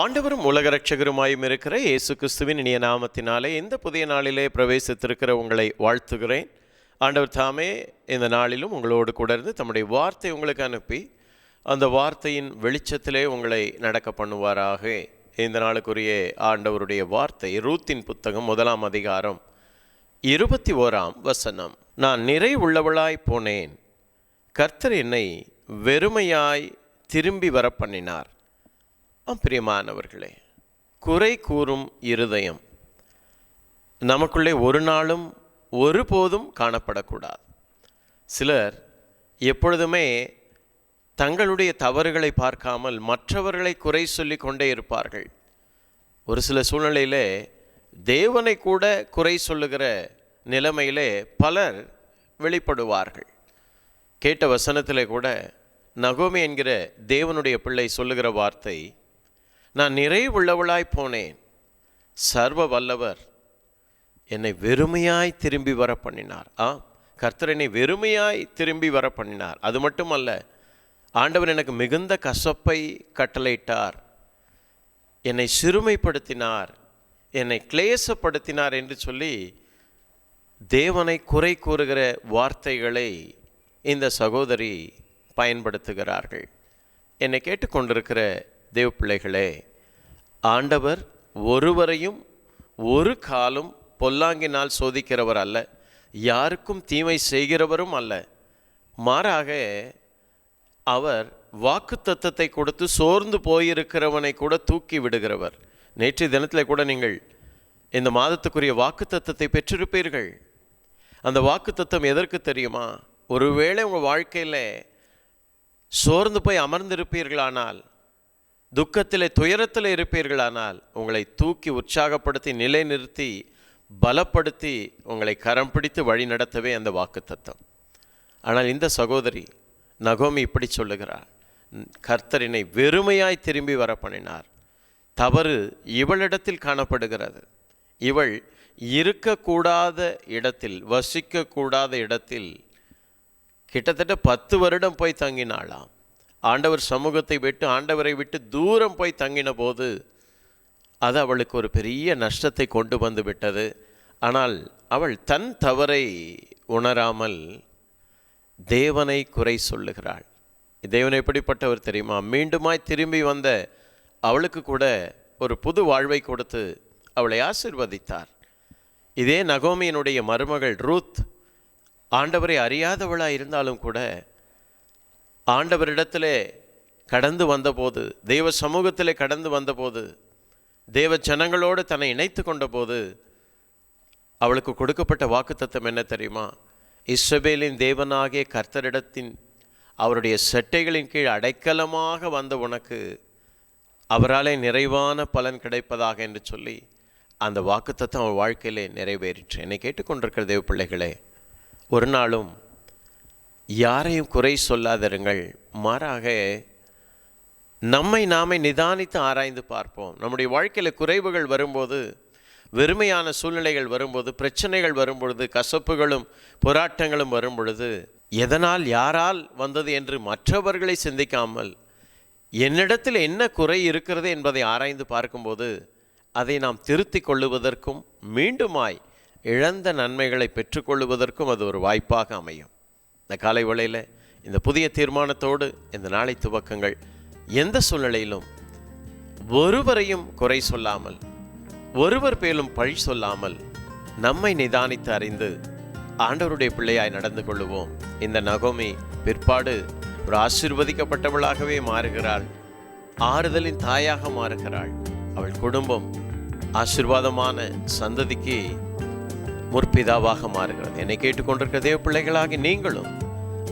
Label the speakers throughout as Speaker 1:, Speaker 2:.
Speaker 1: ஆண்டவரும் உலக ரட்சகருமாயும் இருக்கிற இயேசு கிறிஸ்துவின் இனிய நாமத்தினாலே இந்த புதிய நாளிலே பிரவேசித்திருக்கிற உங்களை வாழ்த்துகிறேன். ஆண்டவர் தாமே இந்த நாளிலும் உங்களோடு கூட இருந்து தம்முடைய வார்த்தை உங்களுக்கு அனுப்பி அந்த வார்த்தையின் வெளிச்சத்திலே உங்களை நடக்க பண்ணுவாராக. இந்த நாளுக்குரிய ஆண்டவருடைய வார்த்தை ரூத்தின் புத்தகம் முதலாம் அதிகாரம் இருபத்தி ஓராம் வசனம். நான் நிறை உள்ளவளாய் போனேன் கர்த்தர் என்னை வெறுமையாய் திரும்பி வர பண்ணினார் பிரியமானவர்களே. குறை கூறும் இருதயம் நமக்குள்ளே ஒரு நாளும் ஒருபோதும் காணப்படக்கூடாது. சிலர் எப்பொழுதுமே தங்களுடைய தவறுகளை பார்க்காமல் மற்றவர்களை குறை சொல்லி கொண்டே இருப்பார்கள். ஒரு சில சூழ்நிலையிலே தேவனை கூட குறை சொல்லுகிற நிலைமையிலே பலர் வெளிப்படுவார்கள். கேட்ட வசனத்திலே கூட நகோமி என்கிற தேவனுடைய பிள்ளை சொல்லுகிற வார்த்தை நான் நிறைவுள்ளவளாய் போனேன். சர்வ வல்லவர் என்னை வெறுமையாய் திரும்பி வர பண்ணினார். ஆ கர்த்தர் என்னை வெறுமையாய் திரும்பி வர பண்ணினார். அது மட்டுமல்ல ஆண்டவர் எனக்கு மிகுந்த கசப்பை கட்டளையிட்டார். என்னை சிறுமைப்படுத்தினார். என்னை கிளேசப்படுத்தினார் என்று சொல்லி தேவனை குறை கூறுகிற வார்த்தைகளை இந்த சகோதரி பயன்படுத்துகிறார்கள். என்னை கேட்டுக்கொண்டிருக்கிற தேவ பிள்ளைகளே ஆண்டவர் ஒருவரையும் ஒரு காலும் பொல்லாங்கினால் சோதிக்கிறவர் அல்ல. யாருக்கும் தீமை செய்கிறவரும் அல்ல. மாறாக அவர் வாக்கு தத்தத்தை கொடுத்து சோர்ந்து போயிருக்கிறவனை கூட தூக்கி விடுகிறவர். நேற்றைய தினத்தில் கூட நீங்கள் இந்த மாதத்துக்குரிய வாக்கு தத்தத்தை பெற்றிருப்பீர்கள். அந்த வாக்கு தத்தம் எதற்கு தெரியுமா? ஒருவேளை உங்கள் வாழ்க்கையில் சோர்ந்து போய் அமர்ந்திருப்பீர்களானால் துக்கத்திலே துயரத்தில் இருப்பீர்களானால் உங்களை தூக்கி உற்சாகப்படுத்தி நிலைநிறுத்தி பலப்படுத்தி உங்களை கரம் பிடித்து வழி நடத்தவே அந்த வாக்கு தத்துவம் ஆனால் இந்த சகோதரி நகோமி இப்படி சொல்லுகிறார் கர்த்தரினை வெறுமையாய் திரும்பி வர பண்ணினார் தவறு இவளிடத்தில் காணப்படுகிறது. இவள் இருக்கக்கூடாத இடத்தில் வசிக்கக்கூடாத இடத்தில் கிட்டத்தட்ட பத்து வருடம் போய் தங்கினாளாம். ஆண்டவர் சமூகத்தை விட்டு ஆண்டவரை விட்டு தூரம் போய் தங்கின போது அது அவளுக்கு ஒரு பெரிய நஷ்டத்தை கொண்டு வந்து விட்டது. ஆனால் அவள் தன் தவறை உணராமல் தேவனை குறை சொல்லுகிறாள். தேவன் எப்படிப்பட்டவர் தெரியுமா? மீண்டுமாய் திரும்பி வந்த அவளுக்கு கூட ஒரு புது வாழ்வை கொடுத்து அவளை ஆசிர்வதித்தார். இதே நகோமியினுடைய மருமகள் ரூத் ஆண்டவரை அறியாதவளாக இருந்தாலும் கூட ஆண்டவரிடத்திலே கடந்து வந்தபோது தெய்வ சமூகத்திலே கடந்து வந்தபோது தேவ ஜனங்களோடு தன்னை இணைத்து கொண்டபோது அவளுக்கு கொடுக்கப்பட்ட வாக்குத்தத்தம் என்ன தெரியுமா? இஸ்ரபேலின் தேவனாகிய கர்த்தரிடத்தின் அவருடைய செட்டைகளின் கீழ் அடைக்கலமாக வந்த உனக்கு அவராலே நிறைவான பலன் கிடைப்பதாக என்று சொல்லி அந்த வாக்குத்தத்தம் அவன் வாழ்க்கையிலே நிறைவேறிற்று. என்னை கேட்டுக்கொண்டிருக்கிற தேவ பிள்ளைகளே ஒரு நாளும் யாரையும் குறை சொல்லாதிருங்கள். மாறாக நம்மை நாமே நிதானித்து ஆராய்ந்து பார்ப்போம். நம்முடைய வாழ்க்கையில் குறைவுகள் வரும்போது வெறுமையான சூழ்நிலைகள் வரும்போது பிரச்சனைகள் வரும்பொழுது கசப்புகளும் போராட்டங்களும் வரும்பொழுது எதனால் யாரால் வந்தது என்று மற்றவர்களை சிந்திக்காமல் என்னிடத்தில் என்ன குறை இருக்கிறது என்பதை ஆராய்ந்து பார்க்கும்போது அதை நாம் திருத்திக் கொள்ளுவதற்கும் மீண்டுமாய் இழந்த நன்மைகளை பெற்றுக்கொள்ளுவதற்கும் அது ஒரு வாய்ப்பாக அமையும். இந்த காலை வேளையில் இந்த புதிய தீர்மானத்தோடு இந்த நாளை துவக்கங்கள் எந்த சூழ்நிலையிலும் ஒருவரையும் குறை சொல்லாமல் ஒருவர் பேலும் பழி சொல்லாமல் நம்மை நிதானித்து அறிந்து ஆண்டவருடைய பிள்ளையாய் நடந்து கொள்ளுவோம். இந்த நகோமி பிற்பாடு ஒரு ஆசிர்வதிக்கப்பட்டவளாகவே மாறுகிறாள். ஆறுதலின் தாயாக மாறுகிறாள். அவள் குடும்பம் ஆசிர்வாதமான சந்ததிக்கு முற்பிதாவாக மாறுகிறது. என்னை கேட்டுக்கொண்டிருக்கிற தேவ பிள்ளைகளாகி நீங்களும்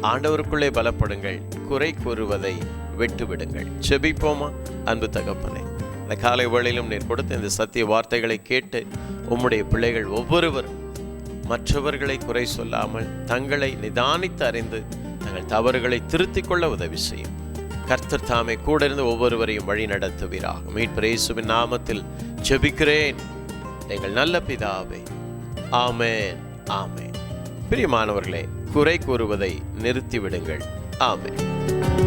Speaker 1: ஆண்டவருக்குள்ளே பலப்படுங்கள். குறை கூறுவதை விட்டு விடுங்கள் செபிப்போமா? அன்பு தகப்பனே இந்த காலை வேளையிலும் நீர் கொடுத்த இந்த சத்திய வார்த்தைகளை கேட்டு உம்முடைய பிள்ளைகள் ஒவ்வொருவரும் மற்றவர்களை குறை சொல்லாமல் தங்களை நிதானித்து அறிந்து தங்கள் தவறுகளை திருத்திக் கொள்ள உதவி செய்யும். கர்த்தர் தாமே கூட இருந்து ஒவ்வொருவரையும் வழி நடத்துவீராக. மீட்பிரேசுவின் நாமத்தில் ஜெபிக்கிறேன் எங்கள் நல்ல பிதாவே ஆமேன் ஆமேன். பிரியமானவர்களே குறை கூறுவதை நிறுத்திவிடுங்கள். ஆமேன்.